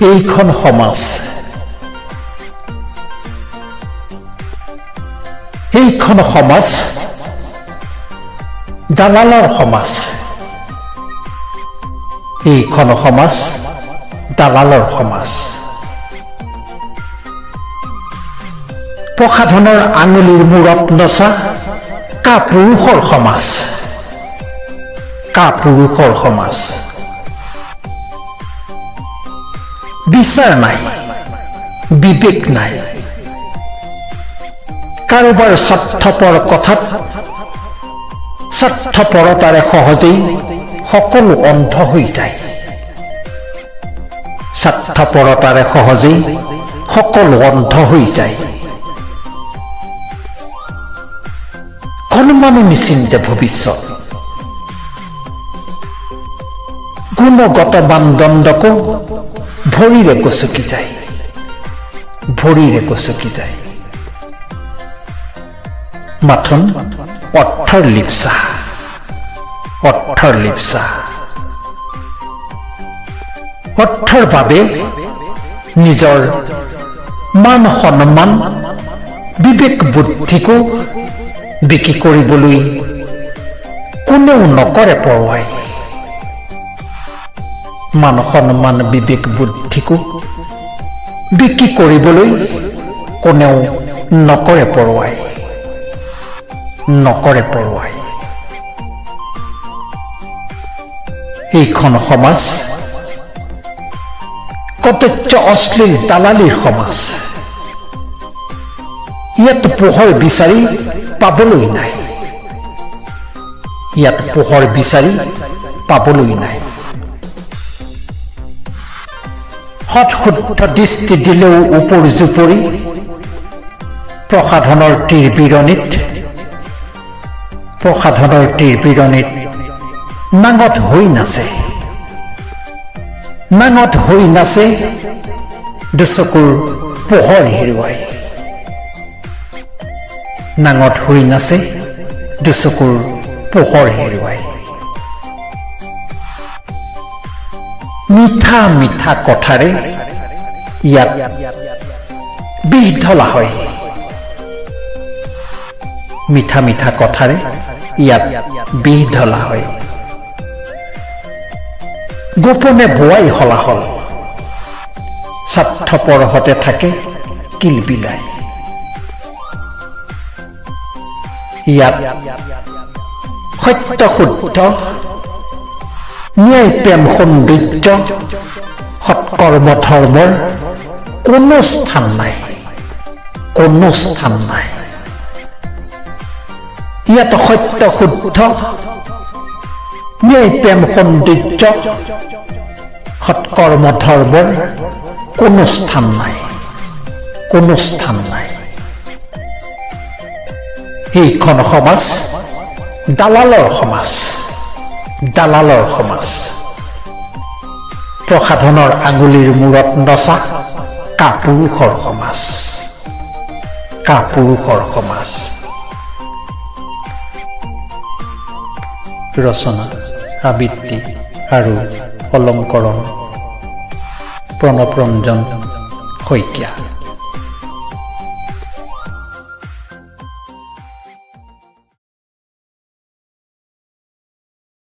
এইখন সমাজ। এইখন সমাজ, দালালৰ সমাজ। এইখন সমাজ, দালালৰ সমাজ। প্ৰসাধনৰ আঙুলিৰ মূৰত নচা কাপুৰুষৰ সমাজ। কাপুৰুষৰ সমাজ। বিচাৰ নাই বিবেক নাই। কাৰোবাৰ স্বাৰ্থপৰ কথাত স্বাৰ্থপৰতাৰে সহজেই সকলো অন্ধ হৈ যায়। স্বাৰ্থপৰতাৰে সহজেই সকলো অন্ধ হৈ যায়। কণমানো নিচিন্তে ভৱিষ্যত। গুণগত মানদণ্ডকো ভৰিৰে গচকি যায়? ভৰিৰে গচকি যায়? মাথোন অৰ্থৰ লিপচা অৰ্থৰ লিপচা অৰ্থৰ বাবে নিজৰ মান সন্মান বিবেক বুদ্ধিকো বিক্ৰী কৰিবলৈ কোনেও নকৰে পৰোৱাই। মান সন্মান বিবেক বুদ্ধিকো বিক্ৰী কৰিবলৈ কোনেও নকৰে পৰোৱাই। নকৰে পৰোৱাই। এইখন সমাজ কটচ্য অশ্লীল দালালিৰ সমাজ। ইয়াত পোহৰ বিচাৰি পাবলৈ নাই। ইয়াত পোহৰ বিচাৰি পাবলৈ নাই। সৎ শুদ্ধ দৃষ্টি দিলেও ওপৰ জুপৰি প্ৰসাধনৰ তীৰ বিৰণিত প্ৰসাধনৰ তীৰ বিৰণিত নাঙত হৈ নাচে। নাঙত হৈ নাচে দুচকুৰ পোহৰ হেৰুৱাই। নাঙত হৈ নাচে দুচকুৰ পোহৰ হেৰুৱাই। মিঠা মিঠা কথাৰে ইয়াত বিষ হয়। মিঠা মিঠা কথাৰে ইয়াত বিষ হয়। গোপনে বোৱাই হলাহল। স্বাৰ্থপৰহতে থাকে কিলবিলাই। ইয়াত সত্য শুদ্ধ ন্যায় প্ৰেম সৌন্দৰ্য সৎকৰ্ম ধৰ্মৰ কোনো স্থান নাই, কোনো স্থান নাই। ইয়াত সত্য শুদ্ধ ন্যায় প্ৰেম সৌন্দৰ্য সৎকৰ্ম ধৰ্মৰ কোনো স্থান নাই, কোনো স্থান নাই। এইখন সমাজ দালালৰ সমাজ। দালালৰ সমাজ। প্ৰসাধনৰ আঙুলিৰ মূৰত নচা কাপুৰুষৰ সমাজ। কাপুৰুষৰ সমাজ। ৰচনা, আবৃত্তি আৰু অলংকৰণ। প্ৰণৱ ৰঞ্জন শইকীয়া।